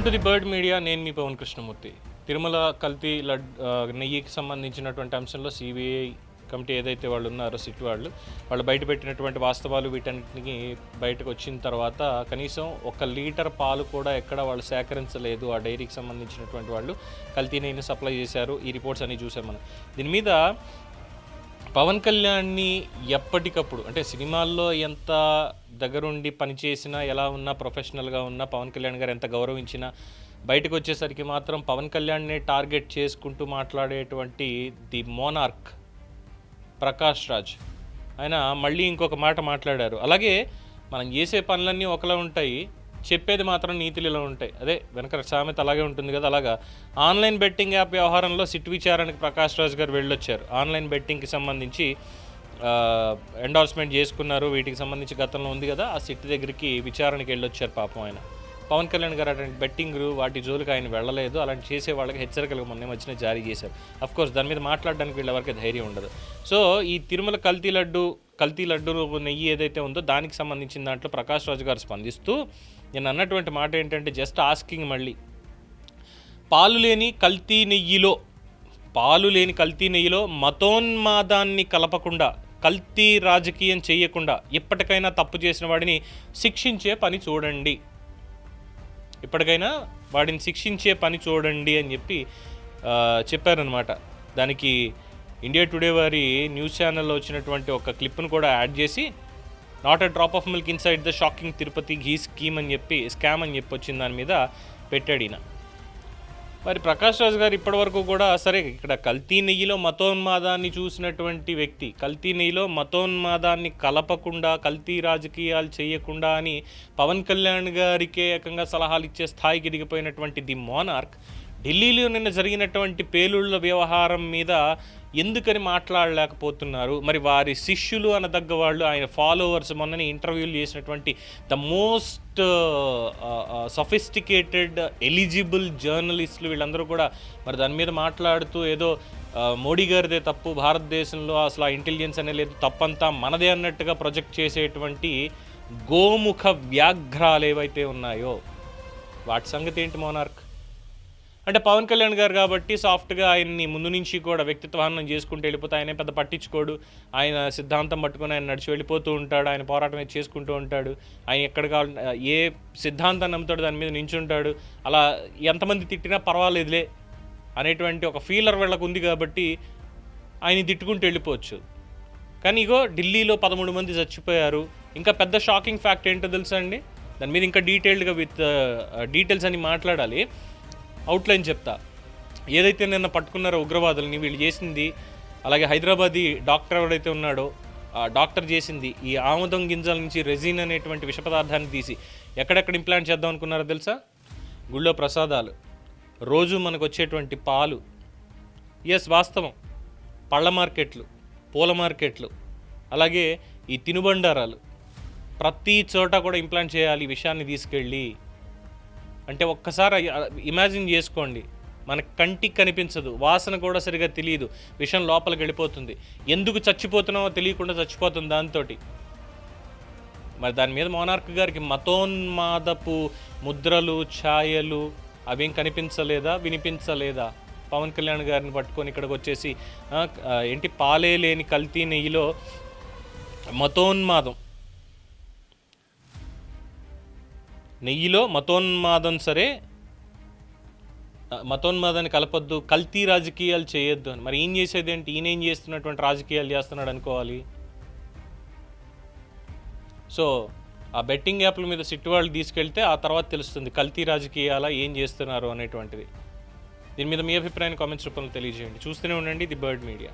Welcome to the bird media నేను మీ పవన్ కృష్ణమూర్తి. తిరుమల కల్తీ లడ్ నెయ్యికి సంబంధించినటువంటి అంశంలో సిబిఐ కమిటీ ఏదైతే వాళ్ళు ఉన్నారో సిట్ వాళ్ళు వాళ్ళు బయట పెట్టినటువంటి వాస్తవాలు వీటన్నిటిని బయటకు వచ్చిన తర్వాత కనీసం ఒక లీటర్ పాలు కూడా ఎక్కడ వాళ్ళు సేకరించలేదు ఆ డైరీకి సంబంధించినటువంటి వాళ్ళు. కల్తీ నెయ్యిని సప్లై చేశారు. ఈ రిపోర్ట్స్ అన్ని చూసాం మనం. దీని మీద పవన్ కళ్యాణ్ని ఎప్పటికప్పుడు అంటే సినిమాల్లో ఎంత దగ్గరుండి పనిచేసినా ఎలా ఉన్నా ప్రొఫెషనల్గా ఉన్నా పవన్ కళ్యాణ్ గారు ఎంత గౌరవించినా బయటకు వచ్చేసరికి మాత్రం పవన్ కళ్యాణ్ని టార్గెట్ చేసుకుంటూ మాట్లాడేటువంటి ది మోనార్క్ ప్రకాష్ రాజ్. ఆయన మళ్ళీ ఇంకొక మాట మాట్లాడారు. అలాగే మనం చేసే పనులన్నీ ఒకలా ఉంటాయి. చెప్పేది మాత్రం నీతులు ఇలా ఉంటాయి. అదే వెనక సామెత అలాగే ఉంటుంది కదా అలాగా. ఆన్లైన్ బెట్టింగ్ యాప్ వ్యవహారంలో సిట్ విచారానికి ప్రకాష్ రాజ్ గారు వెళ్ళొచ్చారు. ఆన్లైన్ బెట్టింగ్కి సంబంధించి ఎండార్స్మెంట్ చేసుకున్నారు. వీటికి సంబంధించి గతంలో ఉంది కదా ఆ సిట్ దగ్గరికి విచారణకి వెళ్ళొచ్చారు పాపం ఆయన. పవన్ కళ్యాణ్ గారు అటువంటి బెట్టింగ్ వాటి జోలికి ఆయన వెళ్ళలేదు. అలాంటి చేసే వాళ్ళకి హెచ్చరికలు మొన్న మధ్యన జారీ చేశారు. అఫ్కోర్స్ దాని మీద మాట్లాడడానికి వీళ్ళ ధైర్యం ఉండదు. సో ఈ తిరుమల కల్తీ లడ్డు కల్తీ లడ్డు నెయ్యి ఏదైతే ఉందో దానికి సంబంధించిన దాంట్లో ప్రకాష్ రాజు గారు స్పందిస్తూ నేను అన్నటువంటి మాట ఏంటంటే జస్ట్ ఆస్కింగ్ మళ్ళీ. పాలు లేని కల్తీ నెయ్యిలో పాలు లేని కల్తీ నెయ్యిలో మతోన్మాదాన్ని కలపకుండా కల్తీ రాజకీయం చేయకుండా ఎప్పటికైనా తప్పు చేసిన వాడిని శిక్షించే పని చూడండి. ఇప్పటికైనా వాడిని శిక్షించే పని చూడండి అని చెప్పి చెప్పారనమాట దానికి ఇండియా టుడే వారి న్యూస్ ఛానల్లో వచ్చినటువంటి ఒక క్లిప్ను కూడా యాడ్ చేసి not a drop of milk inside the shocking Tirupati ghee scheme అని చెప్పి స్కామ్ అని చెప్పి వచ్చిన దాని మీద పెట్టాడు ఈయన. మరి ప్రకాష్ రాజ్ గారు ఇప్పటివరకు కూడా సరే ఇక్కడ కల్తీ నెయ్యిలో మతోన్మాదాన్ని చూసినటువంటి వ్యక్తి కల్తీ నెయ్యిలో మతోన్మాదాన్ని కలపకుండా కల్తీ రాజకీయాలు చేయకుండా అని పవన్ కళ్యాణ్ గారికే ఏకంగా సలహాలు ఇచ్చే స్థాయికి దిగిపోయినటువంటి ది మోనార్క్ ఢిల్లీలో నిన్న జరిగినటువంటి పేలుళ్ళ వ్యవహారం మీద ఎందుకని మాట్లాడలేకపోతున్నారు? మరి వారి శిష్యులు అనదగ్గ వాళ్ళు ఆయన ఫాలోవర్స్ మొన్నని ఇంటర్వ్యూలు చేసినటువంటి ద మోస్ట్ సఫిస్టికేటెడ్ ఎలిజిబుల్ జర్నలిస్టులు వీళ్ళందరూ కూడా మరి దాని మీద మాట్లాడుతూ ఏదో మోడీ గారిదే తప్పు భారతదేశంలో అసలు ఆ ఇంటెలిజెన్స్ అనే లేదు తప్పంతా మనదే అన్నట్టుగా ప్రొజెక్ట్ చేసేటువంటి గోముఖ వ్యాఘ్రాలు ఏవైతే ఉన్నాయో వాటి సంగతి ఏంటి మోనార్క్? అంటే పవన్ కళ్యాణ్ గారు కాబట్టి సాఫ్ట్గా ఆయన్ని ముందు నుంచి కూడా వ్యక్తిత్వాన్ని చేసుకుంటూ వెళ్ళిపోతే ఆయన పెద్ద పట్టించుకోడు. ఆయన సిద్ధాంతం పట్టుకొని ఆయన నడిచి వెళ్ళిపోతూ ఉంటాడు. ఆయన పోరాటం చేసుకుంటూ ఉంటాడు. ఆయన ఎక్కడ కావాలి ఏ సిద్ధాంతాన్ని నమ్ముతాడు దాని మీద నించుంటాడు. అలా ఎంతమంది తిట్టినా పర్వాలేదులే అనేటువంటి ఒక ఫీలర్ వీళ్ళకు ఉంది కాబట్టి ఆయన తిట్టుకుంటూ వెళ్ళిపోవచ్చు. కానీ ఇగో ఢిల్లీలో పదమూడు మంది చచ్చిపోయారు. ఇంకా పెద్ద షాకింగ్ ఫ్యాక్ట్ ఏంటో తెలుసా అండి? దాని మీద ఇంకా డీటెయిల్డ్గా విత్ డీటెయిల్స్ అని మాట్లాడాలి. అవుట్లైన్ చెప్తా. ఏదైతే నిన్న పట్టుకున్నారో ఉగ్రవాదుల్ని వీళ్ళు చేసింది అలాగే హైదరాబాదీ డాక్టర్ ఎవడైతే ఉన్నాడో డాక్టర్ చేసింది ఈ ఆముదం గింజల నుంచి రెజిన్ అనేటువంటి విష పదార్థాన్ని తీసి ఎక్కడెక్కడ ఇంప్లాంట్ చేద్దాం అనుకున్నారో తెలుసా? గుళ్ళో ప్రసాదాలు. రోజు మనకు వచ్చేటువంటి పాలు. ఎస్ వాస్తవం. పళ్ళ మార్కెట్లు పూల మార్కెట్లు అలాగే ఈ తినుబండారాలు. ప్రతి చోట కూడా ఇంప్లాంట్ చేయాలి ఈ విషయాన్ని తీసుకెళ్ళి అంటే ఒక్కసారి ఇమాజిన్ చేసుకోండి. మన కంటికి కనిపించదు వాసన కూడా సరిగా తెలియదు విషం లోపలికి వెళ్ళిపోతుంది. ఎందుకు చచ్చిపోతున్నామో తెలియకుండా చచ్చిపోతుంది దాంతో మరి దాని మీద మోనార్క్ గారికి మతోన్మాదపు ముద్రలు ఛాయలు అవేం కనిపించలేదా వినిపించలేదా? పవన్ కళ్యాణ్ గారిని పట్టుకొని ఇక్కడికి వచ్చేసి ఏంటి పాలే లేని కల్తీ నెయ్యిలో మతోన్మాదం. నెయ్యిలో మతోన్మాదం సరే మతోన్మాదాన్ని కలపొద్దు కల్తీ రాజకీయాలు చేయొద్దు అని. మరి ఏం చేసేది ఏంటి? ఈయన ఏం చేస్తున్నటువంటి రాజకీయాలు చేస్తున్నాడు అనుకోవాలి. సో ఆ బెట్టింగ్ యాప్ల మీద సిట్టు వాళ్ళు తీసుకెళ్తే ఆ తర్వాత తెలుస్తుంది కల్తీ రాజకీయాల ఏం చేస్తున్నారు అనేటువంటిది. దీని మీద మీ అభిప్రాయాన్ని కామెంట్స్ రూపంలో తెలియజేయండి. చూస్తూనే ఉండండి ది బర్డ్ మీడియా.